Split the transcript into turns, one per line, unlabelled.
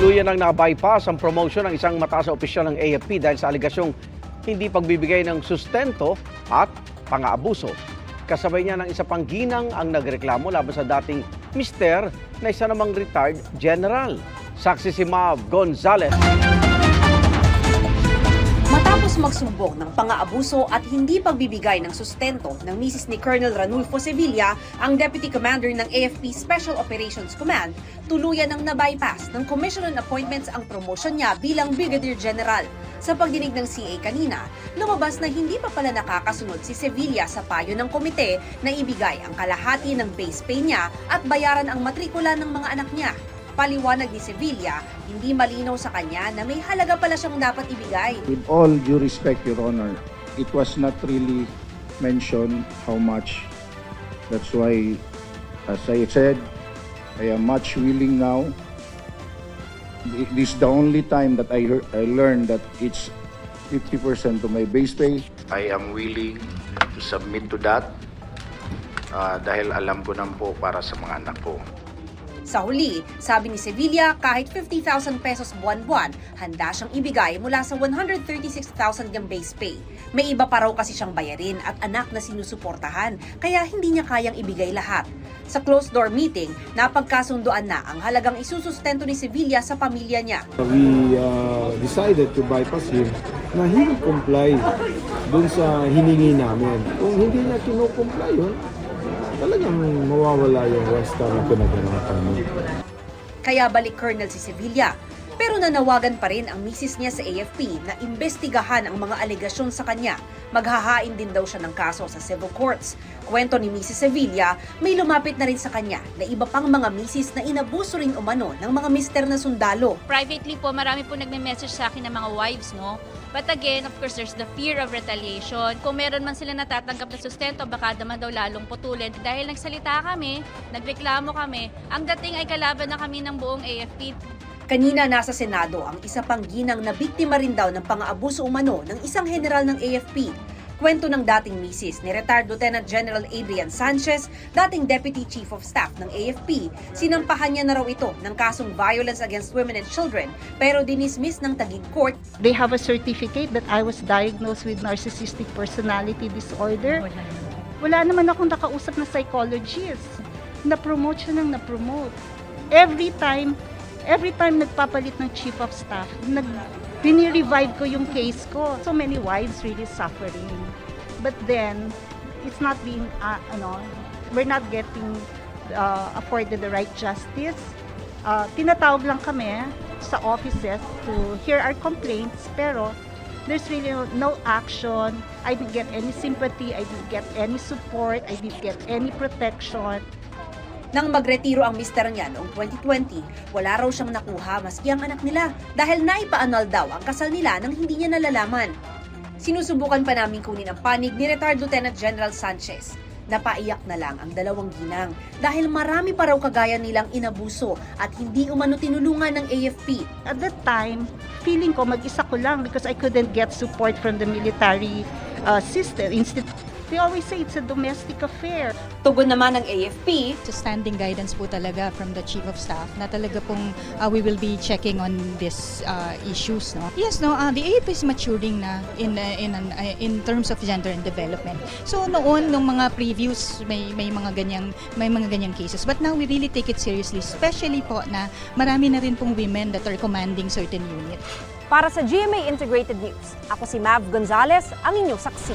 Tuluyan ang na-bypass ang promotion ng isang mataas na opisyal ng AFP dahil sa aligasyong hindi pagbibigay ng sustento at pang-aabuso. Kasabay niya ng isa pang ginang ang nagreklamo laban sa dating mister na isa namang retired general. Saksi si Mav Gonzalez.
Matapos magsumbong ng pang-aabuso at hindi pagbibigay ng sustento ng misis ni Colonel Ranulfo Sevilla, ang Deputy Commander ng AFP Special Operations Command, tuluyan ng na-bypass ng Commission on Appointments ang promotion niya bilang Brigadier General. Sa pagdinig ng CA kanina, lumabas na hindi pa pala nakakasunod si Sevilla sa payo ng komite na ibigay ang kalahati ng base pay niya at bayaran ang matrikula ng mga anak niya. Paliwanag ni Sevilla, hindi malinaw sa kanya na may halaga pala siyang dapat ibigay.
With all due respect, Your Honor, it was not really mentioned how much. That's why, as I said, I am much willing now. This is the only time that I, heard, I learned that it's 50% to my base pay. I am willing to submit to that ah, dahil alam ko nang po para sa mga anak ko.
Sa huli, sabi ni Sevilla kahit 50,000 pesos buwan-buwan, handa siyang ibigay mula sa 136,000 niyang base pay. May iba pa raw kasi siyang bayarin at anak na sinusuportahan, kaya hindi niya kayang ibigay lahat. Sa closed-door meeting, napagkasunduan na ang halagang isusustento ni Sevilla sa pamilya niya.
we uh, decided to bypass him na he will comply dun sa hiningi namin. Kung hindi niya kinukomply yun, talagang mawawala yung star na pinaganapan mo.
Kaya balik Colonel si Sevilla. Pero nanawagan pa rin ang misis niya sa AFP na imbestigahan ang mga alegasyon sa kanya. Maghahain din daw siya ng kaso sa civil courts. Kwento ni Mrs. Sevilla, may lumapit na rin sa kanya na iba pang mga misis na inabuso rin umano ng mga mister na sundalo.
privately po, marami po nagme-message sa akin ng mga wives, no? But again, of course, there's the fear of retaliation. Kung meron man sila natatanggap na sustento, baka naman daw lalong putulin. Dahil nagsalita kami, nagreklamo kami, ang dating ay kalaban na kami ng buong AFP.
Kanina nasa Senado ang isa pang ginang na biktima rin daw ng pang-aabuso umano ng isang general ng AFP. Kwento ng dating misis ni retired Lieutenant General Adrian Sanchez, dating Deputy Chief of Staff ng AFP, sinampahan niya na raw ito ng kasong violence against women and children pero dinismiss ng Taguig Court
They have a certificate that I was diagnosed with narcissistic personality disorder. Wala naman akong nakausap na psychologist. Na-promote siya ng na-promote. Every time, every time nagpapalit ng chief of staff, nag revive ko yung case ko. So many wives really suffering. But then, it's not being, uh, ano, we're not getting uh, afforded the right justice. Uh, tinatawag lang kami sa offices to hear our complaints, pero there's really no action. I didn't get any sympathy, I didn't get any support, I didn't get any protection.
Nang magretiro ang mister niya noong 2020, wala raw siyang nakuha maski ang anak nila dahil naipaanal daw ang kasal nila nang hindi niya nalalaman. Sinusubukan pa namin kunin ang panig ni retired Lieutenant General Sanchez. Napaiyak na lang ang dalawang ginang dahil marami pa raw kagaya nilang inabuso at hindi umano tinulungan ng AFP.
At that time, feeling ko mag-isa ko lang because I couldn't get support from the military uh, system. Instead, they always say it's a domestic affair.
Tugon naman ng AFP,
to standing guidance po talaga from the Chief of Staff na talaga pong uh, we will be checking on these uh, issues. No? Yes, no, uh, the AFP is maturing na in, uh, in, an- uh, in terms of gender and development. So noon, nung mga previews, may, may mga ganyang may mga ganyang cases. But now we really take it seriously, especially po na marami na rin pong women that are commanding certain units.
Para sa GMA Integrated News, ako si Mav Gonzalez, ang inyong saksi.